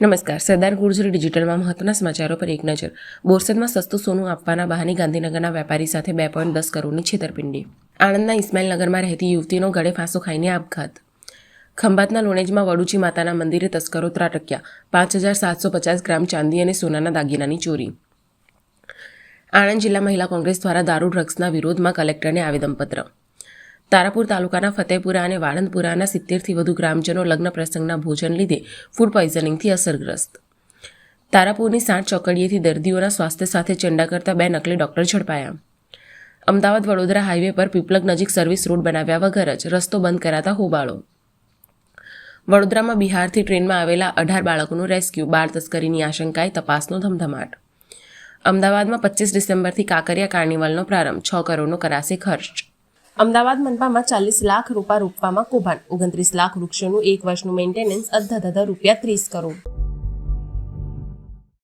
નમસ્કાર, સરદાર ગુર્જર ડિજિટલમાં મહત્વના સમાચારો પર એક નજર. બોરસદમાં સસ્તું સોનું આપવાના બહાને ગાંધીનગરના વેપારી સાથે બે પોઈન્ટ દસ કરોડની છેતરપિંડી. આણંદના ઇસ્માઇલનગરમાં રહેતી યુવતીનો ગળે ફાંસો ખાઈને આપઘાત. ખંભાતના લોણેજમાં વડુચી માતાના મંદિરે તસ્કરો ત્રાટક્યા. પાંચ હજાર સાતસો પચાસ ગ્રામ ચાંદી અને સોનાના દાગીનાની ચોરી. આણંદ જિલ્લા મહિલા કોંગ્રેસ દ્વારા દારૂ ડ્રગ્સના વિરોધમાં કલેક્ટરને આવેદનપત્ર. તારાપુર તાલુકાના ફતેપુરા અને વાળંદપુરાના સિત્તેરથી વધુ ગ્રામજનો લગ્ન પ્રસંગના ભોજન લીધે ફૂડ પોઈઝનિંગથી અસરગ્રસ્ત. તારાપુરની સાત ચોકડીએથી દર્દીઓના સ્વાસ્થ્ય સાથે ચંડા કરતા બે નકલી ડોક્ટર ઝડપાયા. અમદાવાદ વડોદરા હાઈવે પર પીપલગ નજીક સર્વિસ રોડ બનાવ્યા વગર જ રસ્તો બંધ કરાતા હોબાળો. વડોદરામાં બિહારથી ટ્રેનમાં આવેલા અઢાર બાળકોનું રેસ્ક્યુ બાળ તસ્કરીની આશંકાએ તપાસનો ધમધમાટ. અમદાવાદમાં પચીસ ડિસેમ્બરથી કાંકરિયા કાર્નિવલનો પ્રારંભ, છ કરોડનો કરાશે ખર્ચ. અમદાવાદ મનપામાં ચાલીસ લાખ રૂપા રોપવામાં કૌભાંડ. ઓગણત્રીસ લાખ વૃક્ષોનું એક વર્ષનું મેન્ટેનન્સ અડધા રૂપિયા ત્રીસ કરોડ.